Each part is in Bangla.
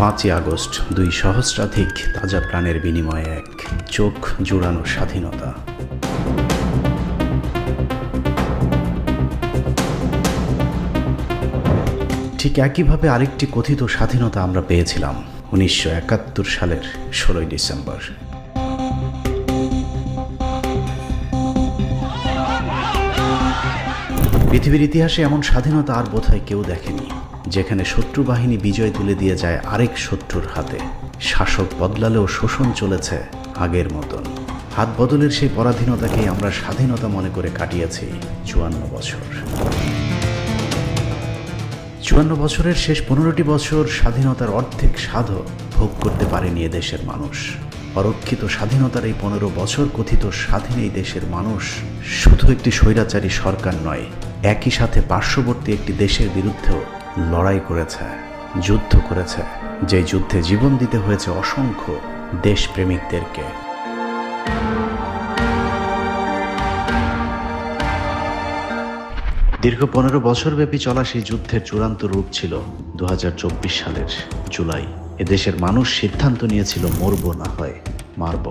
পাঁচই আগস্ট, দুই সহস্রাধিক তাজা প্রাণের বিনিময়ে এক চোখ জুড়ানো স্বাধীনতা। ঠিক একইভাবে আরেকটি কথিত স্বাধীনতা আমরা পেয়েছিলাম উনিশশো একাত্তর সালের ষোলোই ডিসেম্বর। পৃথিবীর ইতিহাসে এমন স্বাধীনতা আর বোধহয় কেউ দেখেনি। যেখানে শত্রু বাহিনী বিজয় তুলে দিয়ে যায় আরেক শত্রুর হাতে। শাসক বদলালেও শোষণ চলেছে আগের মতন। হাত বদলের সেই পরাধীনতাকেই আমরা স্বাধীনতা মনে করে কাটিয়েছি চুয়ান্ন বছর। চুয়ান্ন বছরের শেষ পনেরোটি বছর স্বাধীনতার অর্ধেক স্বাদও ভোগ করতে পারেনি দেশের মানুষ। অরক্ষিত স্বাধীনতার এই পনেরো বছর কথিত স্বাধীন এই দেশের মানুষ শুধু একটি স্বৈরাচারী সরকার নয়, একই সাথে পার্শ্ববর্তী একটি দেশের বিরুদ্ধেও লড়াই করেছে, যুদ্ধ করেছে, যে যুদ্ধে জীবন দিতে হয়েছে অসংখ্য দেশপ্রেমিকদেরকে। দীর্ঘ পনেরো বছরব্যাপী চলা সেই যুদ্ধের চূড়ান্ত রূপ ছিল দু হাজার চব্বিশ সালের জুলাই। এদেশের মানুষ সিদ্ধান্ত নিয়েছিল, মরব না হয়, মারব।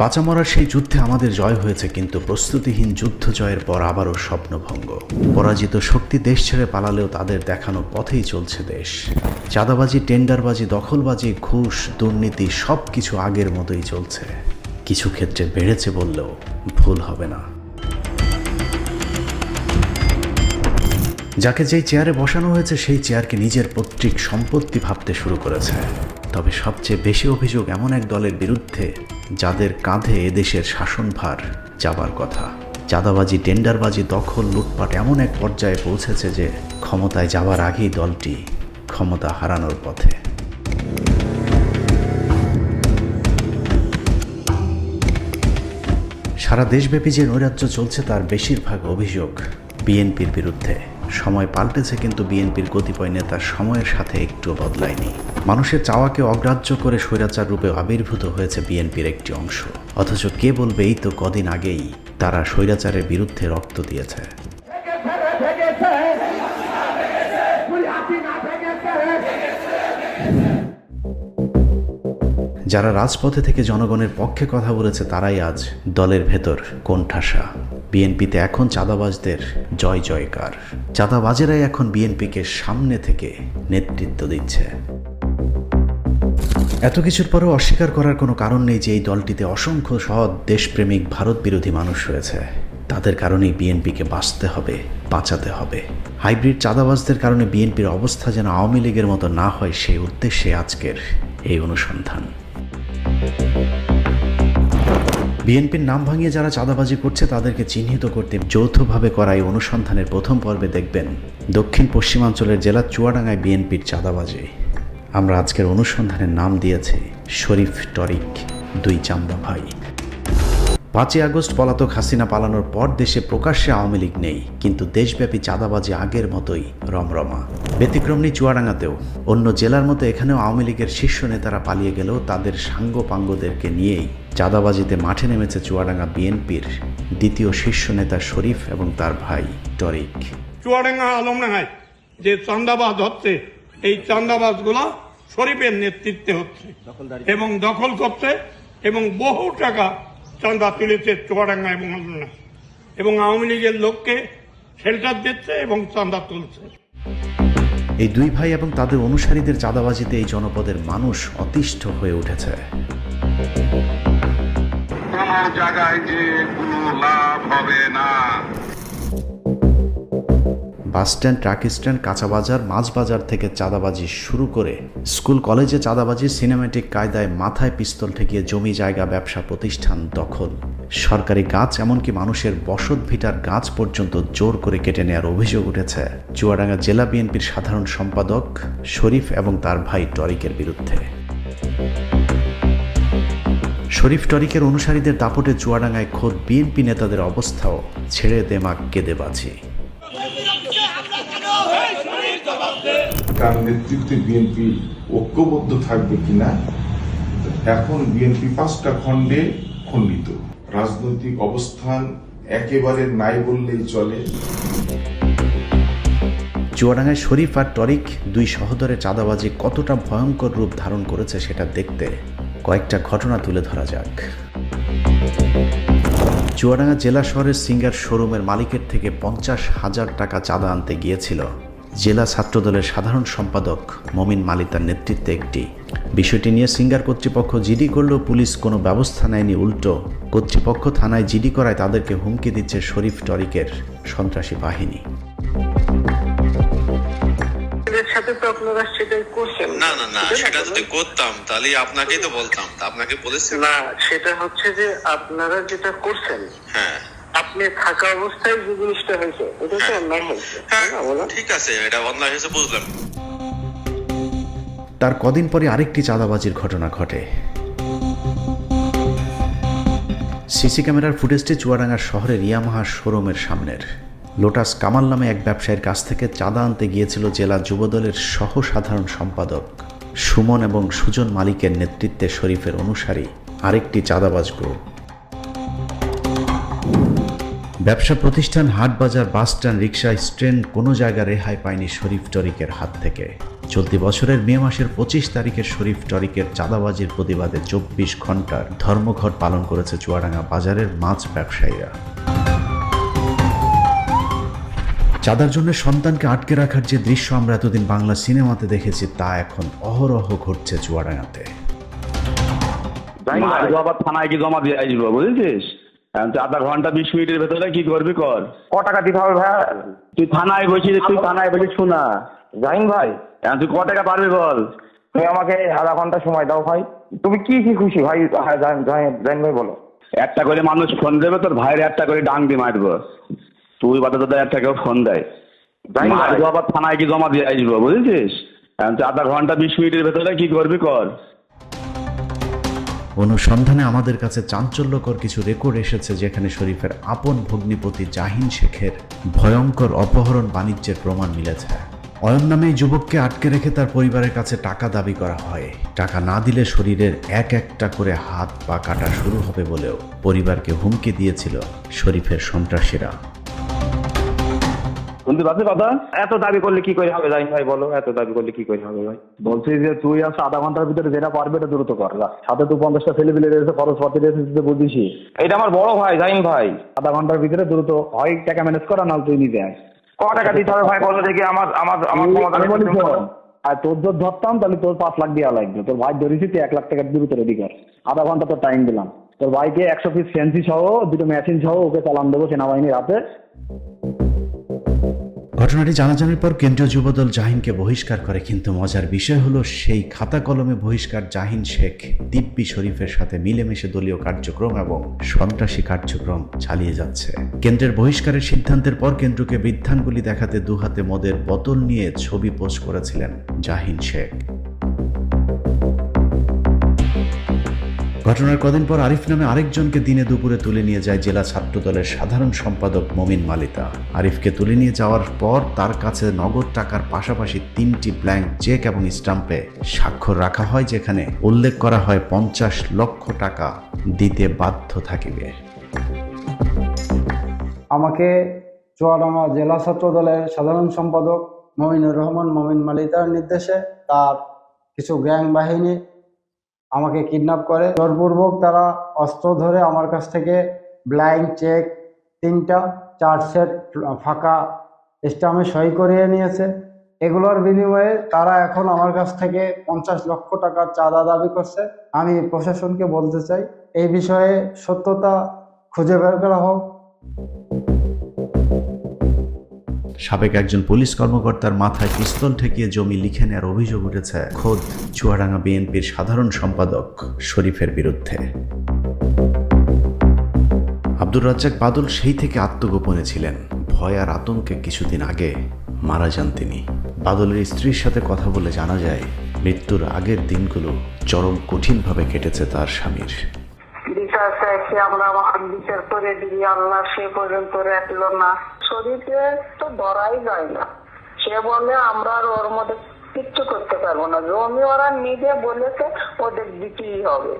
বাঁচা মরার সেই যুদ্ধে আমাদের জয় হয়েছে, কিন্তু প্রস্তুতিহীন যুদ্ধ জয়ের পর আবারও স্বপ্নভঙ্গ। পরাজিত শক্তি দেশ ছেড়ে পালালেও তাদের দেখানো পথেই চলছে দেশ। চাঁদাবাজি, টেন্ডারবাজি, দখলবাজি, ঘুষ, দুর্নীতি সব কিছু আগের মতোই চলছে। কিছু ক্ষেত্রে বেড়েছে বললেও ভুল হবে না। যাকে যেই চেয়ারে বসানো হয়েছে, সেই চেয়ারকে নিজের পৈতৃক সম্পত্তি ভাবতে শুরু করেছে। তবে সবচেয়ে বেশি অভিযোগ এমন এক দলের বিরুদ্ধে যাদের কাঁধে এদেশের শাসনভার যাবার কথা। চাঁদাবাজি, টেন্ডারবাজি, দখল, লুটপাট এমন এক পর্যায়ে পৌঁছেছে যে ক্ষমতায় যাওয়ার আগেই দলটি ক্ষমতা হারানোর পথে। সারা দেশব্যাপী যে নৈরাজ্য চলছে তার বেশিরভাগ অভিযোগ বিএনপির বিরুদ্ধে। সময় পাল্টেছে কিন্তু বিএনপির কতিপয় নেতার সময়ের সাথে একটুও বদলায়নি। মানুষের চাওয়াকে অগ্রাহ্য করে স্বৈরাচার রূপে আবির্ভূত হয়েছে বিএনপির একটি অংশ। অথচ কে বলবে এই তো কদিন আগেই তারা স্বৈরাচারের বিরুদ্ধে রক্ত দিয়েছে। যারা রাজপথে থেকে জনগণের পক্ষে কথা বলেছে, তারাই আজ দলের ভেতর কোণঠাসা। বিএনপিতে এখন চাঁদাবাজদের জয় জয়কার। চাঁদাবাজেরাই এখন বিএনপিকে সামনে থেকে নেতৃত্ব দিচ্ছে। এত কিছুর পরেও অস্বীকার করার কোনো কারণ নেই যে এই দলটিতে অসংখ্য সৎ দেশপ্রেমিক ভারত বিরোধী মানুষ রয়েছে। তাদের কারণেই বিএনপিকে বাঁচতে হবে, বাঁচাতে হবে। হাইব্রিড চাঁদাবাজদের কারণে বিএনপির অবস্থা যেন আওয়ামী লীগের মতো না হয়, সেই উদ্দেশ্যে আজকের এই অনুসন্ধান। বিএনপির নাম ভাঙিয়ে যারা চাঁদাবাজি করছে, তাদেরকে চিহ্নিত করতে যৌথভাবে করা এই অনুসন্ধানের প্রথম পর্বে দেখবেন দক্ষিণ পশ্চিমাঞ্চলের জেলা চুয়াডাঙ্গায় বিএনপির চাঁদাবাজি। আমরা আজকের অনুসন্ধানের নাম দিয়েছি শরীফ টরিক, দুই চান্দা ভাই। পাঁচই আগস্ট পলাতক হাসিনা পালানোর পর দেশে প্রকাশ্যে আওয়ামী লীগ নেই, কিন্তু দেশব্যাপী চাঁদাবাজি আগের মতোই রমরমা। ব্যতিক্রম নেই চুয়াডাঙ্গাতেও। অন্য জেলার মতো এখানেও আওয়ামী লীগের শীর্ষ নেতারা পালিয়ে গেলেও তাদের সাঙ্গ পাঙ্গদেরকে নিয়েই চাঁদাবাজিতে মাঠে নেমেছে চুয়াডাঙ্গা বিএনপির দ্বিতীয় শীর্ষ নেতা শরীফ এবং তার ভাই টরিক। চুয়াডাঙ্গা আলম আলমডাঙ্গায় যে চান্দাবাজ হচ্ছে, এই চান্দাবাজগুলা শরীফের নেতৃত্বে হচ্ছে। এবং দখল করছে এবং বহু টাকা চান্দা তুলেছে চুয়াডাঙ্গা এবং এবং আওয়ামী লীগের লোককে শেল্টার দিচ্ছে এবং চান্দা তুলছে। এই দুই ভাই এবং তাদের অনুসারীদের চাঁদাবাজিতে এই জনপদের মানুষ অতিষ্ঠ হয়ে উঠেছে। কোনো জায়গায় যে কোনো লাভ হবে না। বাস স্ট্যান্ড, ট্রাক স্ট্যান্ড, কাঁচা বাজার, মাছ বাজার থেকে চাঁদাবাজি শুরু করে। স্কুল, কলেজে চাঁদাবাজি সিনেমেটিক কায়দায় মাথায় পিস্তল ঠেকিয়ে জমি জায়গা ব্যবসা প্রতিষ্ঠান দখল। সরকারি গাছ, এমনকি মানুষের বসত ভিটার গাছ পর্যন্ত জোর করে কেটে নেওয়ার অভিযোগ উঠেছে। চুয়াডাঙ্গা জেলা বিএনপির সাধারণ সম্পাদক শরীফ এবং তার ভাই টরিকের বিরুদ্ধে। শরীফ টরিকের অনুসারীদের দাপটে চুয়াডাঙ্গায় খোদ বিএনপি নেতাদের অবস্থাও ছেড়ে দেমাক কেঁদে বাঁচি তার নেতৃত্বে বিএনপি ঐক্যবদ্ধ থাকবে কিনা, এখন বিএনপি পাঁচটা খণ্ডে খণ্ডিত। রাজনৈতিক অবস্থান একেবারে নাই বললেই চলে। চুয়াডাঙ্গায় শরীফ আর টরিক দুই সহদরে চাঁদাবাজি কতটা ভয়ঙ্কর রূপ ধারণ করেছে সেটা দেখতে কয়েকটা ঘটনা তুলে ধরা যাক। চুয়াডাঙ্গা জেলা শহরের সিঙ্গার শোরুমের মালিকের থেকে পঞ্চাশ হাজার টাকা চাঁদা আনতে গিয়েছিল জেলা ছাত্রদলের সাধারণ সম্পাদক মমিন মালিতার নেতৃত্বে একটি। বিষয়টি নিয়ে সিঙ্গার কর্তৃপক্ষ জিডি করলেও পুলিশ কোনো ব্যবস্থা নেয়নি উল্টো। কর্তৃপক্ষ থানায় জিডি করায় তাদেরকে হুমকি দিচ্ছে শরীফ টরিকের সন্ত্রাসী বাহিনী। এদের সাথে তো আপনারা সেটাই করছেন। না না না সেটাই সেটা যদি করতাম তাহলে আপনাকেই তো বলতাম। আপনাকে বলেছি? না সেটা হচ্ছে যে আপনারা যেটা করছেন হ্যাঁ। আপনি থাকা অবস্থায় যে জিনিসটা হয়েছে এটা তো অন্যায় হয়েছে হ্যাঁ? ঠিক আছে এটা অন্যায় হয়েছে বুঝলাম। তার কদিন পরে আরেকটি চাঁদাবাজির ঘটনা ঘটে। সিসি ক্যামেরার ফুটেজটি চুয়াডাঙ্গার শহরের ইয়ামাহা শোরুমের সামনের। লোটাস কামাল নামে এক ব্যবসায়ীর কাছ থেকে চাঁদা আনতে গিয়েছিল জেলা যুবদলের সহ সাধারণ সম্পাদক। সুমন এবং সুজন মালিকের নেতৃত্বে শরীফের অনুসারী আরেকটি চাঁদাবাজ গ্রুপ। ব্যবসা প্রতিষ্ঠান হাটবাজার, বাস স্ট্যান্ড, রিক্সা স্ট্যান্ড কোনো জায়গা রেহাই পায়নি শরীফ টরিকের হাত থেকে। চলতি বছরের মে মাসের পঁচিশ তারিখে শরীফ টরিকের চাঁদাবাজির প্রতিবাদে চব্বিশ ঘণ্টার ধর্মঘট পালন করেছে চুয়াডাঙ্গা বাজারের মাছ ব্যবসায়ীরা। চাঁদার জন্য সন্তানকে আটকে রাখার যে দৃশ্য আমরা এতদিন বাংলা সিনেমাতে দেখেছি, তা এখন অহরহ ঘটছে চুয়াডাঙ্গাতে। থানায় কি জমা দিয়ে আসব, বুঝেছিস? আধা ঘণ্টা বিশ মিনিটের ভেতরে কি করবি কর? ক টাকা দিতে হবে ভাই? তুই থানায় বসি তুই থানায় বসে শোনা। জাহিন ভাই। তুই ক টাকা পারবি বল? তুমি আমাকে আধা ঘণ্টা সময় দাও ভাই। তুমি কি কি খুশি ভাই? হ্যাঁ, জাহিন ভাই বলো। একটা করে মানুষ ফোন দেবে তোর ভাইয়ের একটা করে ডাং দিয়ে মারবো। তুই বাদে তোদের একটা কেউ ফোন দেয়। আবার থানায় কি জমা দিয়ে আসব বুঝেছিস? আধা ঘণ্টা বিশ মিনিটের ভেতরে কি করবি কর? অনুসন্ধানে আমাদের কাছে চাঞ্চল্যকর কিছু রেকর্ড এসেছে যেখানে শরীফের আপন ভগ্নিপতি জাহিন শেখের ভয়ঙ্কর অপহরণ বাণিজ্যের প্রমাণ মিলেছে। অয়ন নামে এই যুবককে আটকে রেখে তার পরিবারের কাছে টাকা দাবি করা হয়। টাকা না দিলে শরীরের এক একটা করে হাত পা কাটা শুরু হবে বলেও পরিবারকে হুমকি দিয়েছিল শরীফের সন্ত্রাসীরা। পাচ্ছিস কথা? এত দাবি করলে কি করে হবে জাহিন ভাই? বলো এত দাবি করলে কি করে হবে ভাই? বলছি যে তুই আজ আধা ঘণ্টার ভিতরে যেটা পারবে এটা দ্রুত কর। যা। সাথে তুই পঞ্চাশটা ছেলে পেলে রয়েছে খরচ পাতি রয়েছে তুই তো বুঝিসই। এটা আমার বড় ভাই জাহিন ভাই। আধা ঘণ্টার ভিতরে দ্রুত হয় টাকা ম্যানেজ করা নাহলে তুই আয়। ক টাকা দিতে হবে ভাই বলো দেখি আমার আমার আমার তুই- ক্ষমতা আমি বলি শোন, আর তোর যদি ধরতাম তাহলে তোর পাঁচ লাখ দেওয়া লাগবে। তোর ভাই ধরেছি তুই এক লাখ টাকা দ্রুত রেডি কর। আধা ঘণ্টা তোর টাইম দিলাম। তোর ভাইকে একশো পিস ফ্যান্সি সহ দুটো মেশিন সহ ওকে চালান দেবো সেনাবাহিনীর হাতে। ঘটনাটি জানাজানির পর কেন্দ্রীয় যুবদল জাহিনকে বহিষ্কার করে, কিন্তু মজার বিষয় হলো সেই খাতা কলমে বহিষ্কার জাহিন শেখ দিব্যি শরীফের সাথে মিলেমিশে দলীয় কার্যক্রম এবং সন্ত্রাসী কার্যক্রম চালিয়ে যাচ্ছে। কেন্দ্রের বহিষ্কারের সিদ্ধান্তের পর কেন্দ্রকে বৃদ্ধাঙ্গুলি দেখাতে দুহাতে মদের বোতল নিয়ে ছবি পোস্ট করেছিলেন জাহিন শেখ। ঘটনার কদিন পর আরিফ নামে আরেকজনকে দিনে দুপুরে তুলে নিয়ে যায় জেলা ছাত্রদলের সাধারণ সম্পাদক মমিন মালিতা। আরিফকে তুলে নিয়ে যাওয়ার পর তার কাছে নগদ টাকার পাশাপাশি তিনটি ব্ল্যাঙ্ক চেক এবং স্টাম্পে স্বাক্ষর রাখা হয়, যেখানে উল্লেখ করা হয় পঞ্চাশ লক্ষ টাকা দিতে বাধ্য থাকিবে। আমাকে চুয়াডাঙ্গা জেলা ছাত্র দলের সাধারণ সম্পাদক মমিনুর রহমান, মমিন মালিতার নির্দেশে তার কিছু গ্যাং বাহিনী আমাকে কিডন্যাপ করে। জোরপূর্বক তারা অস্ত্র ধরে আমার কাছ থেকে ব্লাইন্ড চেক তিনটা চার সেট ফাঁকা স্টামে সই করিয়ে নিয়েছে। এগুলোর বিনিময়ে তারা এখন আমার কাছ থেকে পঞ্চাশ লক্ষ টাকার চাঁদা দাবি করছে। আমি প্রশাসনকে বলতে চাই, এই বিষয়ে সত্যতা খুঁজে বের করা হোক। সাবেক একজন পুলিশ কর্মকর্তার মাথায় পিস্তল ঠেকিয়ে জমি লিখে নেওয়ার অভিযোগ উঠেছে। খোদ চুয়াডাঙ্গা বিএনপির সাধারণ সম্পাদক শরীফের বিরুদ্ধে। আব্দুর রাজ্জাক বাদল সেই থেকে আত্মগোপনে ছিলেন। ভয় আর আতঙ্কে কিছুদিন আগে মারা যান তিনি। বাদলের স্ত্রীর সাথে কথা বলে জানা যায়, মৃত্যুর আগের দিনগুলো চরম কঠিনভাবে কেটেছে তার স্বামীর। বিচার আমরা বিচার করে দিবি আল্লাহ সে পর্যন্ত রাখল না। শরীরে তো ধরাই যায় না। সে বলে, আমরা আর ওর মধ্যে কিচ্ছু করতে পারব না। জমি ওরা নিজে বলেছে, ওদের দিতেই হবে।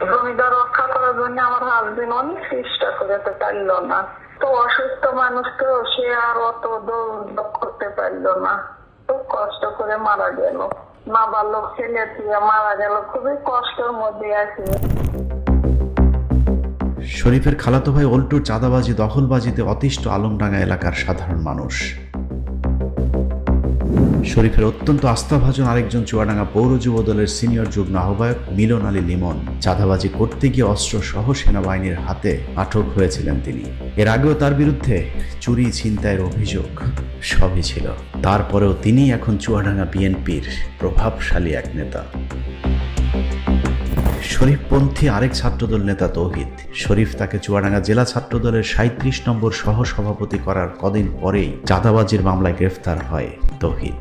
জমিটা রক্ষা করার জন্য আমার হাজবেন্ড অনেক চেষ্টা না। তো অসুস্থ মানুষ তো সে আর অত দৌড় করতে পারল না। খুব কষ্ট করে মারা গেল। মা বালক ছেলে মারা গেল। খুবই কষ্টের মধ্যে আছে। শরীফের খালাতো ভাই অল্টুর চাঁদাবাজি, দখলবাজিতে অতিষ্ঠ আলমডাঙ্গা এলাকার সাধারণ মানুষ। শরীফের অত্যন্ত আস্থাভাজন আরেকজন চুয়াডাঙ্গা পৌর যুব দলের সিনিয়র যুগ্ম আহ্বায়ক মিলন আলী লিমন চাঁদাবাজি করতে গিয়ে অস্ত্র সহ সেনাবাহিনীর হাতে আটক হয়েছিলেন তিনি। এর আগেও তার বিরুদ্ধে চুরি, ছিনতাইয়ের অভিযোগ সবই ছিল। তারপরেও তিনি এখন চুয়াডাঙ্গা বিএনপির প্রভাবশালী এক নেতা। শরীফপন্থী আরেক ছাত্রদল নেতা তৌহিদ। শরীফ তাকে চুয়াডাঙ্গা জেলা ছাত্রদলের সাঁত্রিশ নম্বর সহ সভাপতি করার কদিন পরেই চাঁদাবাজির মামলায় গ্রেফতার হয় তৌহিদ।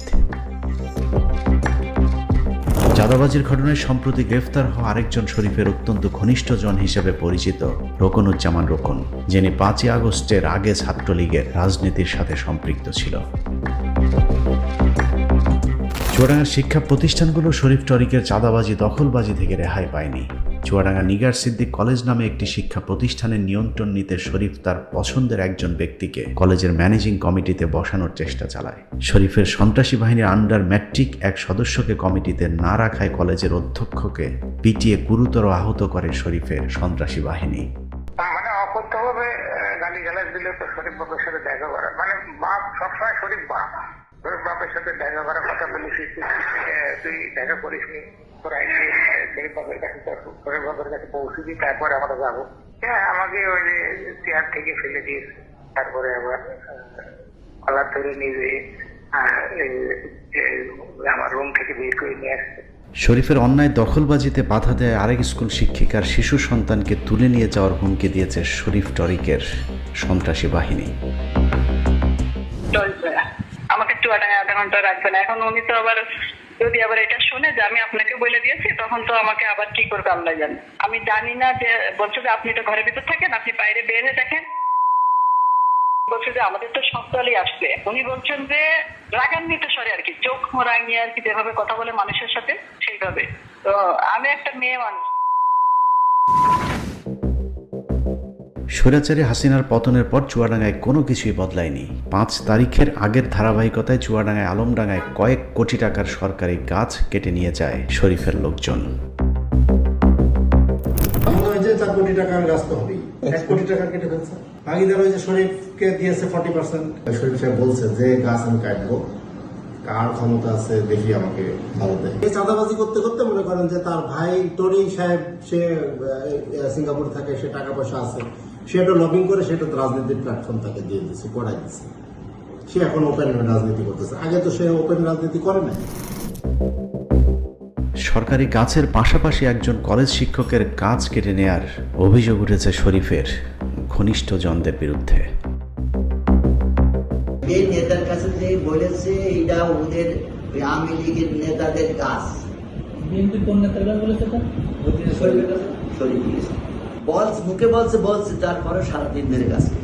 চাঁদাবাজির ঘটনায় সম্প্রতি গ্রেফতার হওয়া আরেকজন শরীফের অত্যন্ত ঘনিষ্ঠজন হিসেবে পরিচিত রোকনুজ্জামান রোকন, যিনি পাঁচই আগস্টের আগে ছাত্রলীগের রাজনীতির সাথে সম্পৃক্ত ছিল। চুয়াডাঙ্গার শিক্ষা প্রতিষ্ঠানগুলো শরীফ টরিকের চাঁদাবাজি, দখলবাজি থেকে রেহাই পায়নি। চুয়াডাঙ্গা নিগার সিদ্দিক কলেজ নামে একটি শিক্ষা প্রতিষ্ঠানের নিয়ন্ত্রণ নিতে শরীফ তার পছন্দের একজন ব্যক্তিকে কলেজের ম্যানেজিং কমিটিতে বসানোর চেষ্টা চালায়। শরীফের সন্ত্রাসী বাহিনীর আন্ডার ম্যাট্রিক এক সদস্যকে কমিটিতে না রাখায় কলেজের অধ্যক্ষকে পিটিয়ে গুরুতর আহত করে শরীফের সন্ত্রাসী বাহিনী। মানে মানে সবসময় শরীফ শরীফ বাপের সাথে দেখা করার কথা বলেছি তুই, দেখা করিস নি তোরা এসে বাপের কাছে তোর বাপের কাছে পৌঁছে দিই তারপরে আমরা যাব। হ্যাঁ আমাকে ওই যে চেয়ার থেকে ফেলে দিয়েছে তারপরে আবার কলার ধরে আমার রুম থেকে বের করে নিয়ে আসছে। শরীফের অন্যায় দখলবাজিতে বাধা দেয় আরেক স্কুল শিক্ষিকার শিশু সন্তানকে তুলে নিয়ে যাওয়ার হুমকি দিয়েছে শরীফ টরিকের সন্ত্রাসী বাহিনী। চলবে আধা ঘণ্টা রাখবে না। এখন উনি তো আবার যদি আবার এটা শুনে যে আমি আপনাকে বলে দিয়েছি, তখন তো আমাকে আবার কি করবে আল্লাহ জানে। আমি জানি না যে, বলছে যে আপনি তো ঘরের ভিতর থাকেন, আপনি বাইরে বের হয়ে দেখেন। বলছে যে আমাদের তো সব দলই আসবে। উনি বলছেন যে, রাগান্বিত স্বরে আর কি, চোখ রাঙিয়ে আর কি যেভাবে কথা বলে মানুষের সাথে, সেইভাবে। তো আমি একটা মেয়ে মানুষ। স্বৈরাচারী হাসিনার পতনের পর চুয়াডাঙ্গায় কোনো কিছুই বদলায়নি। পাঁচ তারিখের আগের ধারাবাহিকতায় চুয়াডাঙ্গায় আলমডাঙ্গায় কয়েক কোটি টাকার সরকারি গাছ কেটে নিয়ে যায় শরীফের লোকজন। কোটি টাকার গাছ তো হবেই। এক কোটি টাকা কেটে ফেলছে। ভাগিদার ওই যে শরীফকে দিয়েছে ফর্টি পার্সেন্ট। শরীফ সাহেব বলছে যে গাছ আমি কাটবো। কার ক্ষমতা আছে দেখি আমাকে ভালো দেয়। এই চাঁদাবাজি করতে করতে মনে করেন যে তার ভাই টনি সাহেব সে সিঙ্গাপুরে থাকে সে টাকা পয়সা আছে। সে একটা লবিং করে সেটা তো রাজনীতির প্ল্যাটফর্ম তাকে দিয়ে দিচ্ছে করাই দিচ্ছে সে এখন ওপেন রাজনীতি করতেছে। আগে তো সে ওপেন রাজনীতি করে নাই। সরকারি গাছের পাশাপাশি একজন কলেজ শিক্ষকের গাছ কেটে নেয়ার অভিযোগ উঠেছে শরীফের ঘনিষ্ঠজনদের বিরুদ্ধে। এই নেতার কাছে যে বলেছে এটা ওদের আওয়ামী লীগের নেতাদের কাজ। বিএনপি কোন নেতার কাছে বলেছে শরীফের কাছে। শরীফ বলছে মুখে বলছে বলছে তারপরে সারাদিন মেরে কাছে